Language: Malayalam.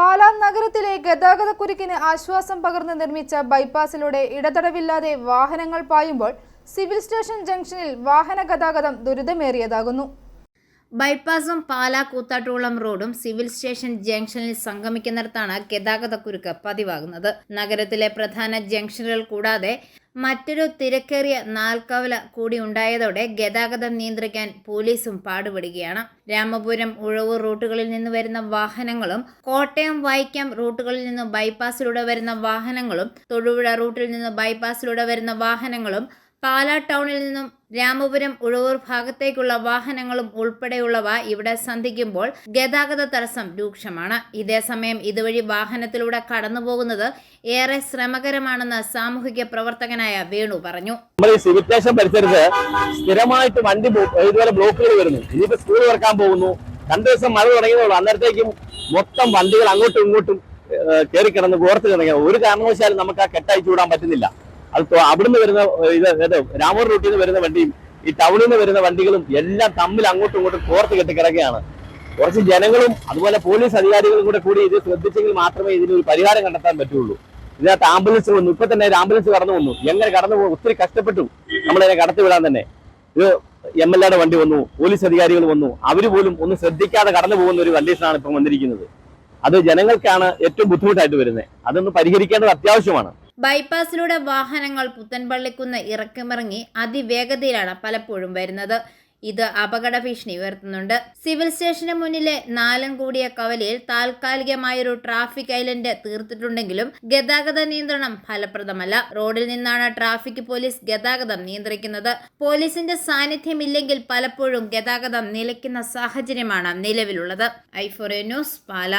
പാലാ നഗരത്തിലെ ഗതാഗത കുരുക്കിന് ആശ്വാസം പകർന്ന് നിർമ്മിച്ച ബൈപ്പാസിലൂടെ ഇടതടവില്ലാതെ വാഹനങ്ങൾ പായുമ്പോൾ സിവിൽ സ്റ്റേഷൻ ജംഗ്ഷനിൽ വാഹന ഗതാഗതം ദുരിതമേറിയതാകുന്നു. ബൈപ്പാസും പാലാ കൂത്താട്ടുകുളം റോഡും സിവിൽ സ്റ്റേഷൻ ജംഗ്ഷനിൽ സംഗമിക്കുന്നിടത്താണ് ഗതാഗതക്കുരുക്ക് പതിവാകുന്നത്. നഗരത്തിലെ പ്രധാന ജംഗ്ഷനുകൾ കൂടാതെ മറ്റൊരു തിരക്കേറിയ നാൽക്കവല കൂടി ഉണ്ടായതോടെ ഗതാഗതം നിയന്ത്രിക്കാൻ പോലീസും പാടുപെടുകയാണ്. രാമപുരം ഉഴവൂർ റൂട്ടുകളിൽ നിന്ന് വരുന്ന വാഹനങ്ങളും കോട്ടയം വൈക്കം റൂട്ടുകളിൽ നിന്ന് ബൈപ്പാസിലൂടെ വരുന്ന വാഹനങ്ങളും തൊടുപുഴ റൂട്ടിൽ നിന്ന് ബൈപ്പാസിലൂടെ വരുന്ന വാഹനങ്ങളും പാലാ ടൗണിൽ നിന്നും രാമപുരം ഉഴവൂർ ഭാഗത്തേക്കുള്ള വാഹനങ്ങളും ഉൾപ്പെടെയുള്ളവ ഇവിടെ സന്ധിക്കുമ്പോൾ ഗതാഗത തടസ്സം രൂക്ഷമാണ്. ഇതേസമയം ഇതുവഴി വാഹനത്തിലൂടെ കടന്നുപോകുന്നത് ഏറെ ശ്രമകരമാണെന്ന് സാമൂഹിക പ്രവർത്തകനായ വേണു പറഞ്ഞു. നമ്മൾ ഈ സിവിൽ സ്റ്റേഷൻ പരിസരത്ത് സ്ഥിരമായിട്ട് വണ്ടി ഇതുപോലെ ബ്ലോക്കുകൾ വരുന്നു. ഇനിയിപ്പോ സ്കൂൾ തുറക്കാൻ പോകുന്നു. രണ്ടു ദിവസം മഴ തുടങ്ങിയതുള്ളൂ അന്നേരത്തേക്കും മൊത്തം വണ്ടികൾ അങ്ങോട്ടും ഇങ്ങോട്ടും കയറി കിടന്ന് കോർത്ത് കിടക്കുക ഒരു കാരണവശാലും നമുക്ക് ആ കെട്ടയച്ചു ചൂടാൻ പറ്റുന്നില്ല. അത് അവിടുന്ന് വരുന്ന ഇത് രാമൂർ റൂട്ടിൽ നിന്ന് വരുന്ന വണ്ടിയും ഈ ടൗണിൽ നിന്ന് വരുന്ന വണ്ടികളും എല്ലാം തമ്മിൽ അങ്ങോട്ടും ഇങ്ങോട്ടും കോർത്ത് കെട്ടി കിടക്കുകയാണ് കുറച്ച് ജനങ്ങളും അതുപോലെ പോലീസ് അധികാരികളും കൂടെ കൂടി ഇത് ശ്രദ്ധിച്ചെങ്കിൽ മാത്രമേ ഇതിനൊരു പരിഹാരം കണ്ടെത്താൻ പറ്റുള്ളൂ. ഇതിനകത്ത് ആംബുലൻസ് വന്നു. ഇപ്പൊ തന്നെ ആംബുലൻസ് കടന്നു വന്നു. എങ്ങനെ കടന്നു പോകും? ഒത്തിരി കഷ്ടപ്പെട്ടു നമ്മളതിനെ കടത്തി വിടാൻ തന്നെ. ഇത് എം എൽ എയുടെ വണ്ടി വന്നു പോലീസ് അധികാരികൾ വന്നു. അവർ പോലും ഒന്നും ശ്രദ്ധിക്കാതെ കടന്നു പോകുന്ന ഒരു കണ്ടീഷനാണ് ഇപ്പം വന്നിരിക്കുന്നത്. അത് ജനങ്ങൾക്കാണ് ഏറ്റവും ബുദ്ധിമുട്ടായിട്ട് വരുന്നത്. അതൊന്ന് പരിഹരിക്കേണ്ടത് അത്യാവശ്യമാണ്. ബൈപ്പാസിലൂടെ വാഹനങ്ങൾ പുത്തൻപള്ളിക്കുന്ന് ഇറക്കമിറങ്ങി അതിവേഗതയിലാണ് പലപ്പോഴും വരുന്നത്. ഇത് അപകട ഭീഷണി ഉയർത്തുന്നുണ്ട്. സിവിൽ സ്റ്റേഷന് മുന്നിലെ നാലം കൂടിയ കവലയിൽ താൽക്കാലികമായൊരു ട്രാഫിക് ഐലൻഡ് തീർത്തിട്ടുണ്ടെങ്കിലും ഗതാഗത നിയന്ത്രണം ഫലപ്രദമല്ല. റോഡിൽ നിന്നാണ് ട്രാഫിക് പോലീസ് ഗതാഗതം നിയന്ത്രിക്കുന്നത്. പോലീസിന്റെ സാന്നിധ്യമില്ലെങ്കിൽ പലപ്പോഴും ഗതാഗതം നിലയ്ക്കുന്ന സാഹചര്യമാണ് നിലവിലുള്ളത്. ഐഫോറെ ന്യൂസ് പാല.